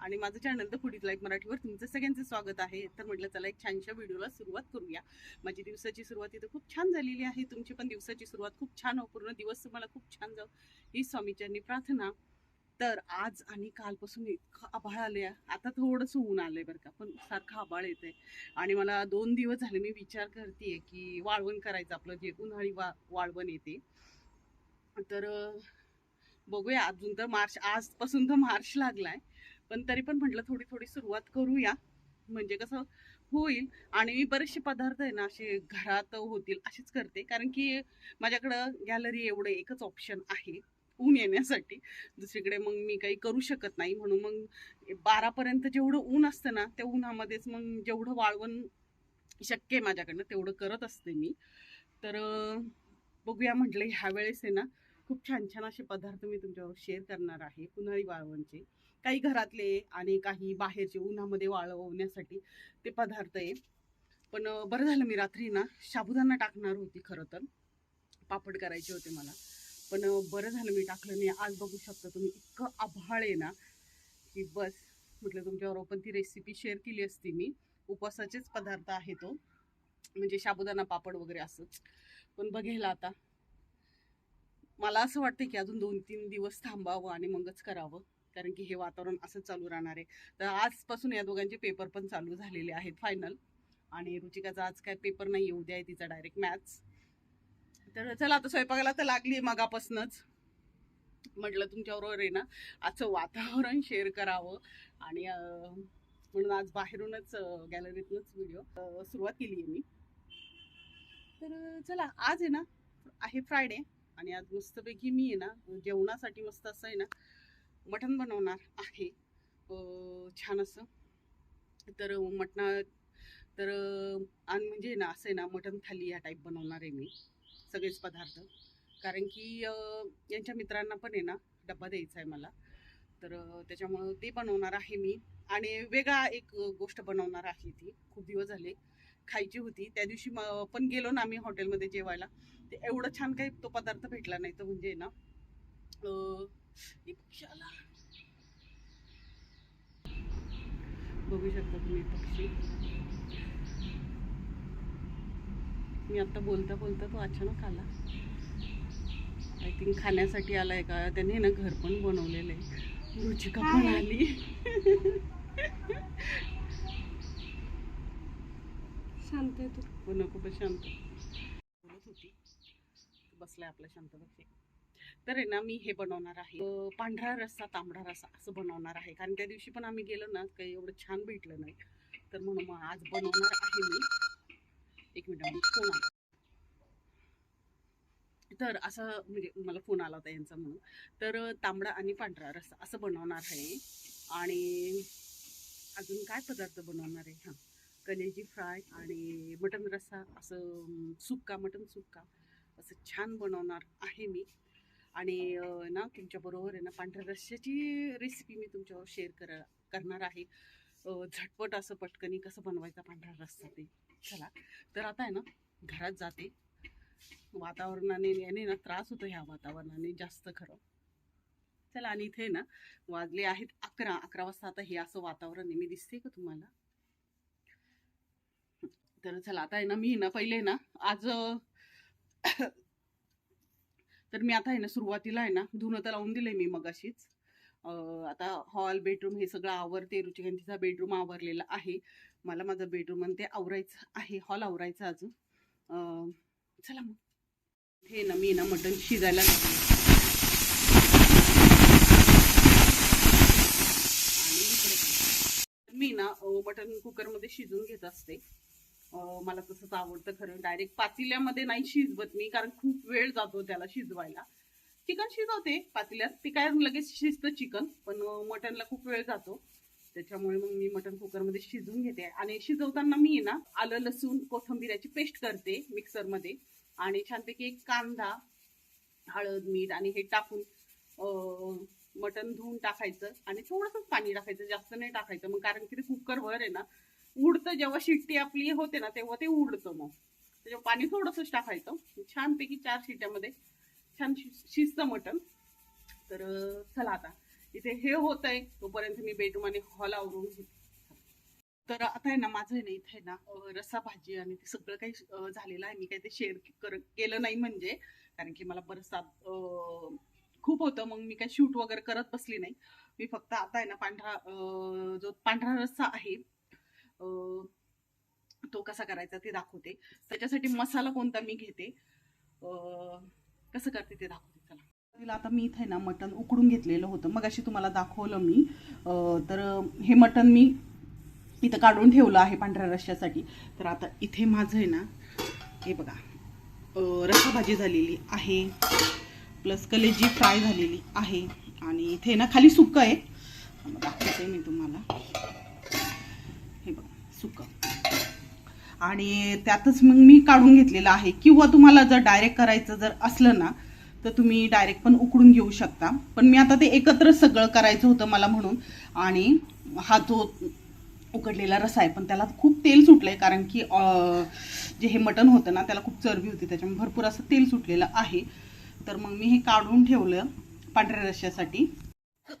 आणि माझं channel the foodies life मराठीवर तुमचं सगळ्यांचं स्वागत आहे. तर म्हटलं चला एक छानशा व्हिडिओला सुरुवात करूया. माझी दिवसाची सुरुवात इथं खूप छान झालेली आहे. तुमची पण दिवसाची सुरुवात खूप छान हो. पूर्ण दिवस तुम्हाला खूप छान जाऊ ही स्वामीच्यांनी प्रार्थना. तर आज आणि कालपासून इतकं आभाळ आले आता थोडंसं ऊन आलंय बरं का पण सारखं आभाळ येतंय. आणि मला दोन दिवस झाले मी विचार करते की वाळवण करायचं आपलं जे उन्हाळी वा वाळवण येते. तर बघूया अजून तर मार्च आजपासून तर मार्च लागलाय. पण तरी पण म्हटलं थोडी थोडी सुरुवात करूया. म्हणजे कसं होईल आणि मी बरेचसे पदार्थ आहे ना असे घरात होतील असेच करते. कारण की माझ्याकडं गॅलरी एवढं एकच ऑप्शन आहे ऊन येण्यासाठी. दुसरीकडे मग मी काही करू शकत नाही. म्हणून मग बारापर्यंत जेवढं ऊन असतं ना त्या उन्हामध्येच मग जेवढं वाळवण शक्य आहे माझ्याकडनं तेवढं करत असते मी. तर बघूया म्हटलं ह्या वेळेस आहे ना खूप छान छान असे पदार्थ मी तुमच्यावर शेअर करणार आहे. उन्हाळी वाळवणचे. काही घरातले आणि काही बाहेरचे उन्हामध्ये वाळवण्यासाठी ते पदार्थ आहे. पण बरं झालं मी रात्री ना साबुदाणा टाकणार होती खरं तर. पापड करायचे होते मला. पण बरं झालं मी टाकलं. नाही आज बघू शकता तुम्ही इतकं आभाळ आहे ना की बस म्हटलं तुमच्याबरोबर पण ती रेसिपी शेअर केली असती मी. उपवासाचेच पदार्थ आहे तो. म्हणजे साबुदाणा पापड वगैरे असंच. पण बघेल आता. मला असं वाटतं की अजून दोन तीन दिवस थांबावं आणि मगच करावं. कारण की हे वातावरण असं चालू राहणार आहे. तर आजपासून या दोघांचे पेपर पण चालू झालेले आहेत फायनल आणि रुचिकाचा आज काय पेपर नाही येऊ द्या तिचा डायरेक्ट मॅथ्स तर चला आता स्वयंपाकाला तर लागली मगापासूनच. म्हटलं तुमच्याबरोबर आहे ना आजचं वातावरण शेअर करावं. आणि म्हणून आज बाहेरूनच गॅलरीतूनच व्हिडिओ सुरुवात केली आहे मी. तर चला आज आहे ना आहे फ्रायडे आणि आज मस्तपैकी मी आहे ना जेवणासाठी मस्त असं आहे ना मटण बनवणार आहे. छान असं. तर मटणा तर आणि म्हणजे ना असं आहे ना मटण थाली या टाईप बनवणार आहे मी सगळेच पदार्थ. कारण की यांच्या मित्रांना पण आहे ना डब्बा द्यायचा आहे मला. तर त्याच्यामुळं ते बनवणार आहे मी. आणि वेगळा एक गोष्ट बनवणार आहे ती. खूप दिवस झाले खायची होती. त्या दिवशी म- पण गेलो ना आम्ही हॉटेलमध्ये जेवायला. ते एवढं छान काही तो पदार्थ भेटला नाही. तर म्हणजे ना पक्षी आला. बघू शकता तुम्ही पक्षी. मी आता बोलता बोलता तो अचानक आला. आय थिंक खाण्यासाठी आलाय का? त्याने ना घर पण बनवलेलं आहे रुचिका पण आली. शांत आहे तू. हो नको पण शांत. बोलत होती. बसलाय आपला शांत बघते तर आहे ना मी हे बनवणार आहे. पांढरा रस्सा तांबडा रस्सा असं बनवणार आहे. कारण त्या दिवशी पण आम्ही गेलो ना काही एवढं छान भेटलं नाही. तर म्हणून मग आज बनवणार आहे मी. एक मिनिट फोन आला. तर असं म्हणजे मला फोन आला होता यांचा म्हणून. तर तांबडा आणि पांढरा रस्सा असं बनवणार आहे. आणि अजून काय पदार्थ बनवणार आहे? हां. कलेजी फ्राय आणि मटन रस्सा असं सुक्का मटन सुक्का असं छान बनवणार आहे मी. आणि ना तुमच्याबरोबर आहे ना पांढऱ्या रश्श्याची रेसिपी मी तुमच्यावर शेअर कर करणार आहे. झटपट असं पटकनी कसं बनवायचा पांढरा रस्सा ते. चला. तर आता आहे ना घरात जाते. वातावरणाने याने ना त्रास होतो ह्या वातावरणाने जास्त खरं. चला आणि इथे ना वाजले आहेत अकरा. अकरा वाजता आता हे असं वातावरण आहे. मी दिसते का तुम्हाला? तर चला आता आहे ना मी ना पहिले ना आज तर मी आता आहे ना सुरुवातीला आहे ना धुणं तर लावून दिलंय मी मगाशीच. आता हॉल बेडरूम हे सगळं आवरते. रुचिकांतीचा बेडरूम आवरलेला आहे. मला माझं बेडरूम आणि ते आवरायचं आहे. हॉल आवरायचं अजून. चला मग. हे ना मी ना मटण शिजायला आणि मी ना मटण कुकरमध्ये शिजून घेत असते. मला तसंच आवडतं खरं. डायरेक्ट पातेल्यामध्ये नाही शिजवत मी कारण खूप वेळ जातो त्याला शिजवायला. चिकन शिजवते पातेल्यात. ते काय लगेच शिजतं चिकन पण मटनला मटणला खूप वेळ जातो. त्याच्यामुळे मग मी मटण कुकरमध्ये शिजवून घेते. आणि शिजवताना मी ना आलं लसूण कोथंबीराची पेस्ट करते मिक्सरमध्ये. आणि छानपैकी एक कांदा हळद मीठ आणि हे टाकून मटण धुवून टाकायचं. आणि थोडंसंच पाणी टाकायचं. जास्त नाही टाकायचं. मग कारण की ते कुकरवर आहे ना उडतं जेव्हा शिट्टी आपली होते ना तेव्हा ते उडतं मग. त्याच्यावर पाणी थोडंसंच टाकायचं. छानपैकी चार शिट्ट्यामध्ये छान शि शिजतं मटण. तर चला आता. इथे हे होत आहे तोपर्यंत मी बेडरूम आणि हॉल आवरून घेते. तर आता आहे ना माझं आहे ना इथे ना रसा रस्सा भाजी आणि ते सगळं काही झालेलं आहे. मी काही ते शेअर केलं नाही म्हणजे. कारण की मला बरंचसा खूप होतं. मग मी काही शूट वगैरे करत बसली नाही. मी फक्त आता आहे ना पांढरा जो पांढरा रस्सा आहे तो कसा करायचा ते दाखवते. त्याच्यासाठी मसाला कोणता मी घेते. कसं करते ते दाखवते चला. तिला आता मी इथे ना मटण उकडून घेतलेलं होतं. मग अशी तुम्हाला दाखवलं मी. तर हे मटण मी इथं काढून ठेवलं आहे पांढऱ्या रश्श्यासाठी. तर आता इथे माझं आहे ना हे बघा. अं, रस्सा भाजी झालेली आहे. प्लस कलेजी फ्राय झालेली आहे. आणि इथे ना खाली सुक्क आहे. दाखवते मी तुम्हाला. सुकं आणि त्यातच मग मी काढून घेतलेलं आहे. किंवा तुम्हाला जर डायरेक्ट करायचं जर असलं ना तर तुम्ही डायरेक्ट पण उकडून घेऊ शकता. पण मी आता ते एकत्र सगळं करायचं होतं मला म्हणून. आणि हा जो उकडलेला रसा आहे पण त्याला खूप तेल सुटलं आहे कारण की जे हे मटण होतं ना त्याला खूप चरबी होती. त्याच्यामुळे भरपूर असं तेल सुटलेलं आहे. तर मग मी हे काढून ठेवलं पांढऱ्या रश्श्यासाठी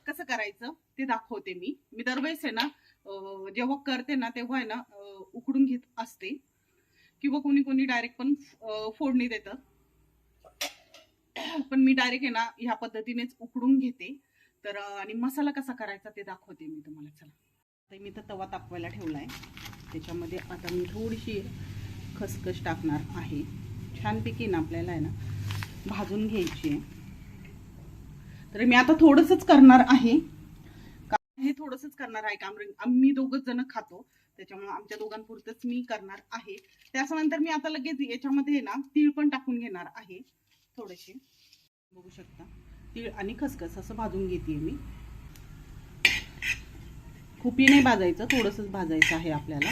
कसं करायचं ते दाखवते मी. मी दरवेळेस आहे ना जेव्हा करते ना तेव्हा आहे ना उकडून घेत असते. किंवा कोणी कोणी डायरेक्ट पण फोडणी देतं. पण मी डायरेक्ट आहे ना ह्या पद्धतीनेच उकडून घेते. तर आणि मसाला कसा करायचा ते दाखवते मी तुम्हाला. चला. तर मी तर तवा तापवायला ठेवला आहे त्याच्यामध्ये आता मी थोडीशी खसखस टाकणार आहे. छानपैकी ना आपल्याला आहे ना भाजून घ्यायची आहे. तर मी आता थोडंसंच करणार आहे. हे थोडंसंच करणार आहे काम. आम्ही दोघंच जण खातो. त्याच्यामुळे आमच्या दोघांपुरतच मी करणार आहे. त्याच्यानंतर मी आता लगेच याच्यामध्ये ना तीळ पण टाकून घेणार आहे. थोडेसे. बघू शकता. तीळ आणि खसखस असं भाजून घेते मी. खुपी नाही भाजायचं थोडंसंच भाजायचं आहे आपल्याला.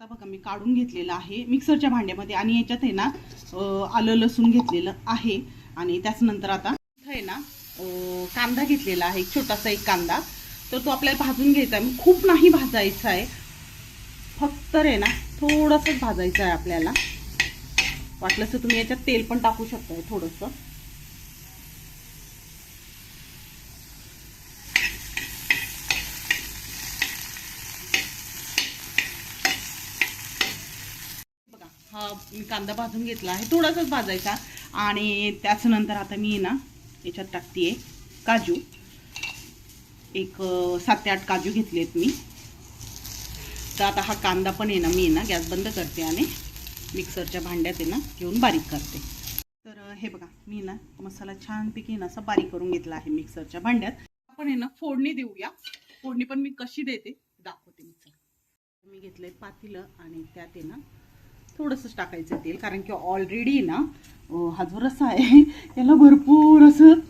आता बघा मी काढून घेतलेलं आहे. मिक्सरच्या भांड्यामध्ये आणि याच्यात आहे ना आलं लसूण घेतलेलं आहे. आणि त्याचनंतर आता इथं आहे ना कांदा घेतलेला आहे एक छोटासा एक कांदा. तर तो आपल्याला भाजून घ्यायचा आहे. खूप नाही भाजायचा आहे. फक्त आहे ना थोडंसंच भाजायचं आहे आपल्याला. वाटलंसं तुम्ही याच्यात तेल पण टाकू शकताय थोडंसं बघा हा मी कांदा भाजून घेतला आहे. थोडासाच भाजायचा. आणि त्याचनंतर आता मी ना याच्यात टाकते काजू. एक सात ते आठ काजू घेतलेत मी. तर आता हा कांदा पण आहे ना मी आहे ना गॅस बंद करते आणि मिक्सरच्या भांड्यात आहे ना घेऊन बारीक करते. तर हे बघा मी ना मसाला छानपैकी ना असा बारीक करून घेतला आहे मिक्सरच्या भांड्यात. आपण आहे ना फोडणी देऊया. फोडणी पण मी कशी देते दाखवते मी. घेतलं मी घेतलंय पातीलं आणि त्यात आहे ना थोडंसंच टाकायचं तेल कारण की ऑलरेडी ना हा जो रसा आहे याला भरपूर असं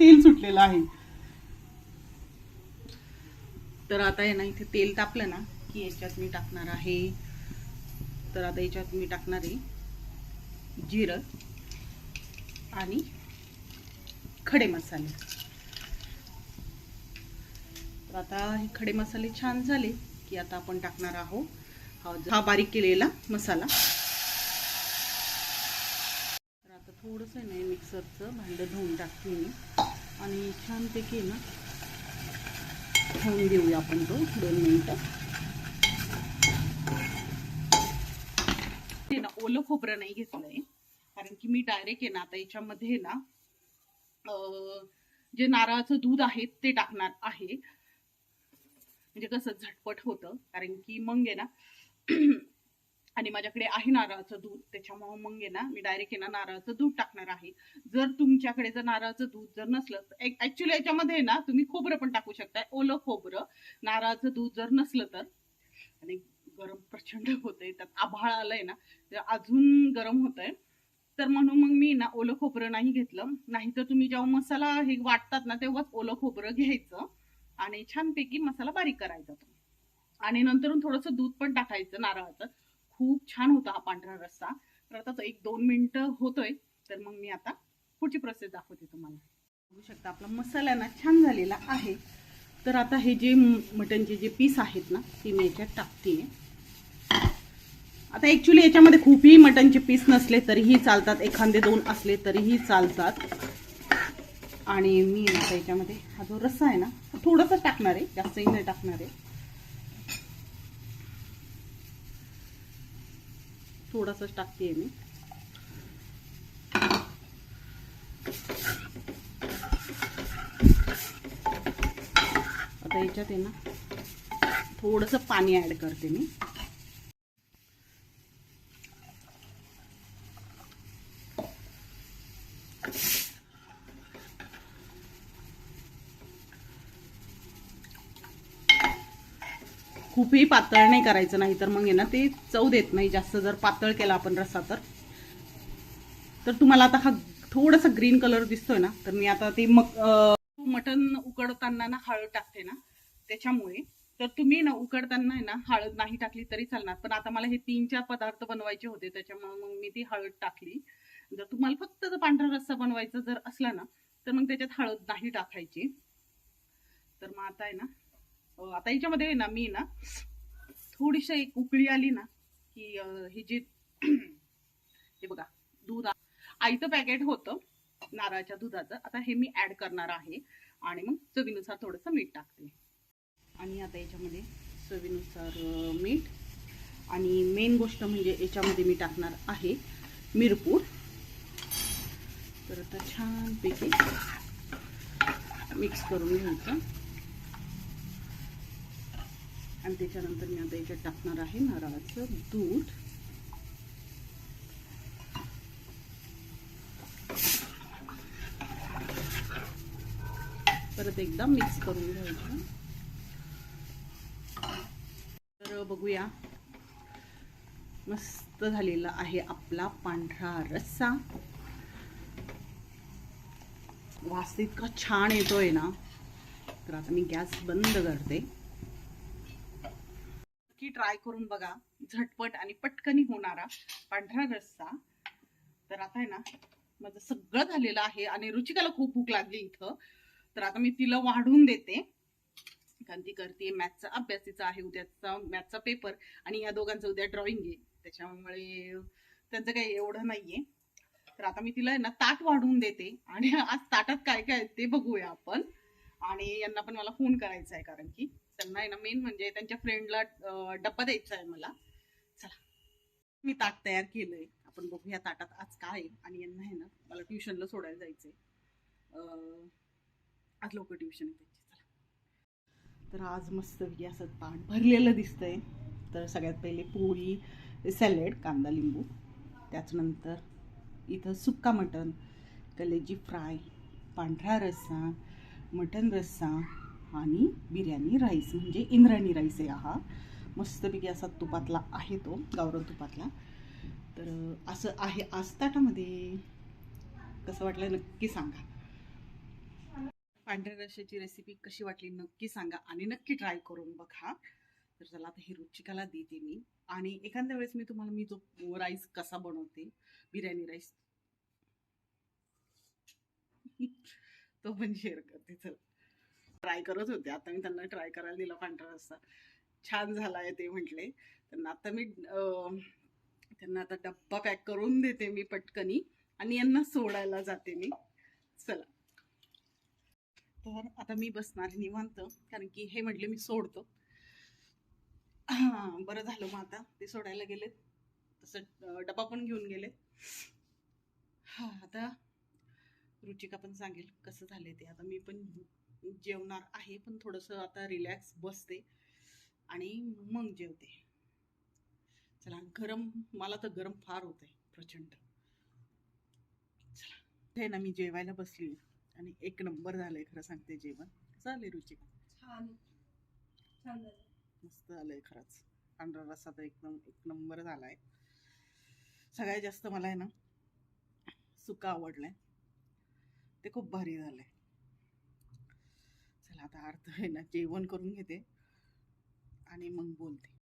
तेल सुटलेलं आहे. तर आता आहे ना इथे तेल तापलं ना की याच्यात मी टाकणार आहे. तर आता याच्यात मी टाकणार आहे जिरं आणि खडे मसाले. तर आता हे खडे मसाले छान झाले की आता आपण टाकणार आहोत. हा बारीक केलेला मसाला. तर आता थोडंसं नाही मिक्सरचं भांडं धुवून टाकते मी. आणि छानपैकी ना ठेवून देऊया आपण तो दोन मिनटं. ते ना ओलं खोबरं नाही घेतलंय कारण की मी डायरेक्ट आहे ना आता याच्यामध्ये ना जे नारळाचं दूध आहे ते टाकणार आहे. म्हणजे कसं झटपट होतं. कारण की मग आहे ना आणि माझ्याकडे आहे नारळाचं दूध. त्याच्यामुळे मग आहे ना मी डायरेक्ट आहे ना नारळाचं दूध टाकणार आहे. जर तुमच्याकडे जर नारळाचं दूध जर नसलं तर ऍक्च्युली याच्यामध्ये ना तुम्ही खोबरं पण टाकू शकताय ओलं खोबरं नारळाचं दूध जर नसलं तर. आणि गरम प्रचंड होतंय त्यात आभाळ आलंय ना अजून गरम होतंय. तर म्हणून मग मी ना ओलं खोबरं नाही घेतलं. नाही तर तुम्ही जेव्हा मसाला हे वाटतात ना तेव्हाच ओलं खोबरं घ्यायचं. आणि छानपैकी मसाला बारीक करायचा तो. आणि नंतर थोडंसं दूध पण टाकायचं नारळाचं. खूप छान होता हा पांढरा रस्सा. तर आता तो एक दोन मिनिटं होतोय. तर मग मी आता पुढची प्रोसेस दाखवते तुम्हाला. बघू शकता आपला मसाला ना छान झालेला आहे. तर आता हे जे मटनचे जे पीस आहेत ना ते मी याच्यात टाकते. आता ॲक्च्युली याच्यामध्ये खूपही मटनचे पीस नसले तरीही चालतात. एखादे दोन असले तरीही चालतात. आणि मी आता याच्यामध्ये हा जो रस्सा आहे ना तो टाकणार आहे. जास्तही नाही टाकणार आहे. थोडासाच टाकते मी. आता याच्यात आहे ना थोडंसं पाणी ॲड करते मी. खूपही पातळ नाही करायचं नाही तर मग आहे ना ते चव देत नाही. जास्त जर पातळ केला आपण रस्सा तर. तर तुम्हाला आता हा थोडासा ग्रीन कलर दिसतोय ना तर मी आता ते मग मटन उकडताना ना हळद टाकते ना त्याच्यामुळे. तर तुम्ही ना उकडताना ना हळद नाही टाकली तरी चालणार. पण आता मला हे तीन चार पदार्थ बनवायचे होते त्याच्यामुळे मग मी ती हळद टाकली. जर तुम्हाला फक्त जर पांढरा रस्सा बनवायचा जर असला ना तर मग त्याच्यात हळद नाही टाकायची. तर मग आता आहे ना आता याच्यामध्ये ना मी ना थोडीशी एक उकळी आली ना की ही हे जे हे बघा दूध आईचं पॅकेट होतं नारळाच्या दुधाचं. आता हे मी ऍड करणार आहे. आणि मग चवीनुसार थोडंसं मीठ टाकते. आणि आता याच्यामध्ये चवीनुसार मीठ. आणि मेन गोष्ट म्हणजे याच्यामध्ये मी टाकणार आहे मिरपूड तर आता छानपैकी मिक्स करून घ्यायचं. आणि त्याच्यानंतर मी आता याच्यात टाकणार आहे नारळाचं दूध. परत एकदा मिक्स करून घ्यायचं. तर बघूया. मस्त झालेला आहे आपला पांढरा रस्सा. वास इतका छान येतोय ना. तर आता मी गॅस बंद करते. ट्राय करून बघा. झटपट आणि पटकनी होणारा पांढरा रस्सा. तर आता आहे ना माझं सगळं झालेलं आहे आणि रुचिकाला खूप भूक लागली इथं. तर आता मी तिला वाढून देते. कारण ती करते मॅथचा अभ्यास तिचा आहे उद्याचा मॅथचा पेपर आणि या दोघांचं उद्या ड्रॉइंग आहे. त्याच्यामुळे त्यांचं काही एवढं नाहीये. तर आता मी तिला आहे ना ताट वाढवून देते. आणि आज ताटात काय काय ते बघूया आपण. आणि यांना पण मला फोन करायचा आहे कारण की त्यांना आहे ना मेन म्हणजे त्यांच्या फ्रेंडला डब्बा द्यायचा आहे मला. चला मी ताट तयार केलंय. आपण बघूया ताटात आज काय आहे. आणि यांना आहे ना मला ट्युशनला सोडायला जायचंय. आज लोक ट्युशन आहे त्यांची. चला. तर आज मस्त असं ताट भरलेलं दिसतंय. तर सगळ्यात पहिले पोळी सॅलेड कांदा लिंबू. त्याचनंतर इथं सुक्का मटण कलेजी फ्राय पांढरा रस्सा मटण रस्सा आणि बिर्याणी राईस म्हणजे इंद्रायणी राईस आहे हा. मस्तपैकी असा तुपातला आहे तो गावरान तुपातला. तर असं आहे आज ताटामध्ये कसं वाटलं नक्की सांगा. पांढऱ्या रश्याची रेसिपी कशी वाटली नक्की सांगा आणि नक्की ट्राय करून बघा. तर चला आता ही रुचिकाला देते मी. आणि एखाद्या वेळेस मी तुम्हाला मी जो राईस कसा बनवते बिर्याणी राईस तो पण शेअर करते चला. ट्राय करत होते. आता मी त्यांना ट्राय करायला दिला पांढरा रस्सा. छान झाला आहे ते म्हटले. त्यांना आता मी अं, त्यांना आता डब्बा पॅक करून देते मी पटकनी आणि यांना सोडायला जाते मी. चला. तर आता मी बसणार निवांत कारण की हे म्हटले मी सोडतो. बरं झालं मग आता. ते सोडायला गेलेत. तसं डबा पण घेऊन गेले हा आता रुचिका पण सांगेल कसं झाले ते. आता मी पण जेवणार आहे पण थोडंसं आता रिलॅक्स बसते आणि मग जेवते. चला गरम मला तर गरम फार होत आहे प्रचंड. चला हे ना मी जेवायला बसली आणि एक नंबर झालंय खरं सांगते जेवण. चालेल रुचिका छान. छान झालं. मस्त झालंय खरंच. पांढरा रस्सा तर एकदम एक नंबर झालाय. सगळ्यात जास्त मला आहे ना सुका आवडलाय. ते खूप भारी झालंय. चला आता अर्थ आहे ना जेवण करून घेते आणि मग बोलते.